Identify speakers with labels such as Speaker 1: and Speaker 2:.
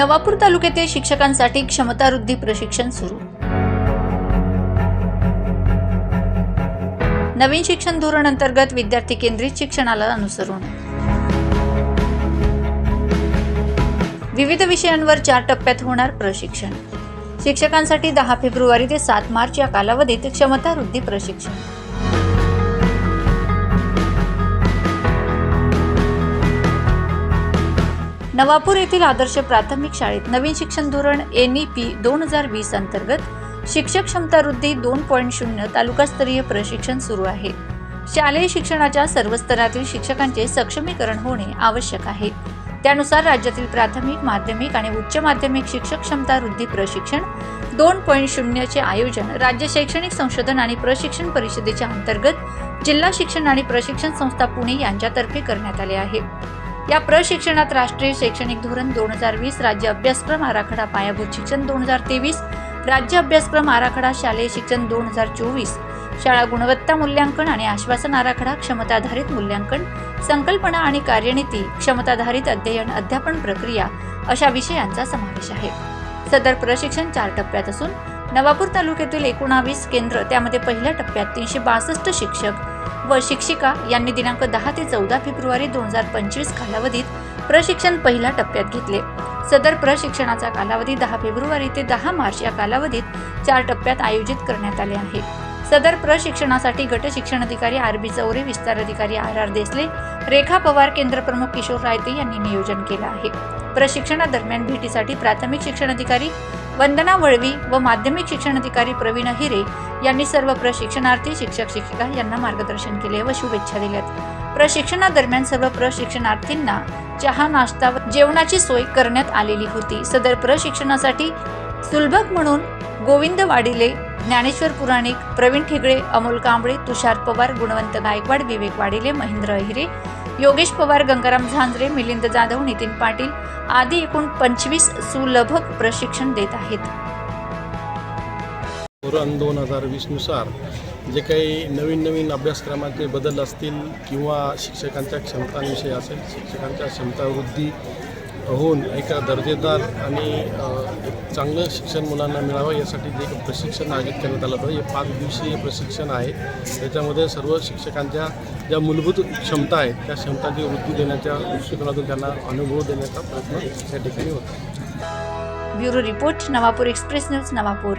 Speaker 1: नवापूर तालुक्यातील शिक्षकांसाठी क्षमतावृद्धी प्रशिक्षण सुरू. नवीन शिक्षण धोरण अंतर्गत विद्यार्थी केंद्रित शिक्षणाला अनुसरून. विविध विषयांवर चार टप्प्यात होणार प्रशिक्षण. शिक्षकांसाठी दहा फेब्रुवारी ते सात मार्च या कालावधीत क्षमतावृद्धी प्रशिक्षण. नवापूर येथील आदर्श प्राथमिक शाळेत नवीन शिक्षण धोरण एन ई पी दोन हजार वीस अंतर्गत शिक्षक क्षमता वृद्धी दोन पॉईंट शून्य तालुकास्तरीय प्रशिक्षण सुरू आहे. शालेय शिक्षणाच्या सर्व स्तरातील शिक्षकांचे सक्षमीकरण होणे आवश्यक आहे. त्यानुसार राज्यातील प्राथमिक माध्यमिक आणि उच्च माध्यमिक शिक्षक क्षमता वृद्धी प्रशिक्षण दोन पॉईंट शून्यचे आयोजन राज्य शैक्षणिक संशोधन आणि प्रशिक्षण परिषदेच्या अंतर्गत जिल्हा शिक्षण आणि प्रशिक्षण संस्था पुणे यांच्यातर्फे करण्यात आले आहे. या प्रशिक्षणात राष्ट्रीय शैक्षणिक धोरण दोन हजार वीस राज्य अभ्यासक्रम आराखडा पायाभूत शिक्षण दोन हजार तेवीस राज्य अभ्यासक्रम आराखडा शालेय शिक्षण दोन हजार चोवीस शाळा गुणवत्ता मूल्यांकन आणि आश्वासन आराखडा क्षमताधारित मूल्यांकन संकल्पना आणि कार्यनीती क्षमताधारित अध्ययन अध्यापन प्रक्रिया अशा विषयांचा समावेश आहे. सदर प्रशिक्षण चार टप्प्यात असून नवापूर तालुक्यातील एकोणावीस केंद्र त्यामध्ये पहिल्या टप्प्यात तीनशे बासष्ट शिक्षक व शिक्षिका यांनी दिनांक दहा ते चौदा फेब्रुवारी दोन हजार पंचवीस कालावधीत प्रशिक्षण पहिल्या टप्प्यात घेतले. सदर प्रशिक्षणाचा कालावधी दहा फेब्रुवारी ते दहा मार्च या कालावधीत चार टप्प्यात आयोजित करण्यात आले आहे. सदर प्रशिक्षणासाठी गट शिक्षण अधिकारी आर बी चौरे विस्तार अधिकारी आर आर देसले रेखा पवार केंद्र प्रमुख किशोर रायते यांनी नियोजन केलं आहे. प्रशिक्षणादरम्यान भेटीसाठी प्राथमिक शिक्षण अधिकारी वंदना वळवी व माध्यमिक शिक्षण अधिकारी प्रवीण हिरे यांनी सर्व प्रशिक्षणार्थी शिक्षक शिक्षिका यांना मार्गदर्शन केले व शुभेच्छा दिल्यात. प्रशिक्षणादरम्यान सर्व प्रशिक्षणार्थींना चहा नाश्ता व जेवणाची सोय करण्यात आलेली होती. सदर प्रशिक्षणासाठी सुलभक म्हणून गोविंद वाडिले ज्ञानेश्वर पुराणिक प्रवीण ठिगळे अमोल कांबळे तुषार पवार गुणवंत गायकवाड विवेक वाडिले महेंद्र अहिरे योगेश पवार गंगाराम झांजरे मिलिंद जाधव नितीन पाटील आदी एकूण पंचवीस सुलभक प्रशिक्षण देत आहेत.
Speaker 2: धोरण दोन हजार वीसनुसार जे काही नवीन नवीन अभ्यासक्रमाचे बदल असतील किंवा शिक्षकांच्या क्षमतांविषयी असेल शिक्षकांच्या क्षमतावृद्धी होऊन एका दर्जेदार आणि चांगलं शिक्षण मुलांना मिळावं यासाठी जे प्रशिक्षण आयोजित करण्यात आलं होतं हे पाच दिवसीय प्रशिक्षण आहे. त्याच्यामध्ये सर्व शिक्षकांच्या ज्या मूलभूत क्षमता आहेत त्या क्षमतांची वृद्धी देण्याच्या दृष्टिकोनातून त्यांना अनुभव देण्याचा प्रयत्न या ठिकाणी होता.
Speaker 1: Bureau report Navapur express news Navapur.